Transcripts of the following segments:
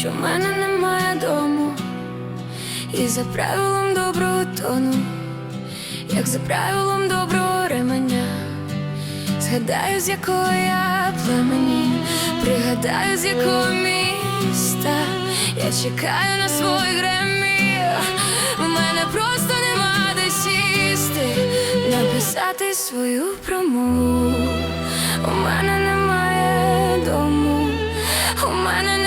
Що в мене немає дому, і за правилом доброго тону, як за правилом доброго ременя, згадаю, з якого я племені, пригадаю, з якого міста. Я чекаю на свій гремі, в мене просто нема де сісти, написати свою промову. У мене немає дому, у мене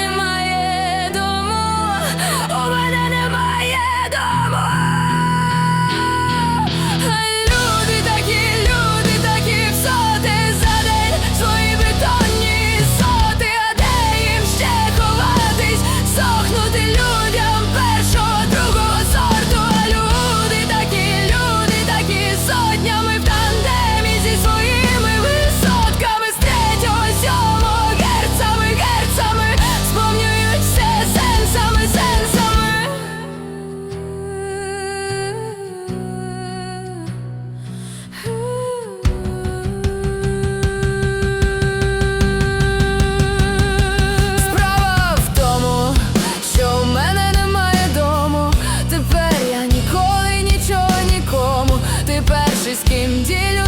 близьким ділю.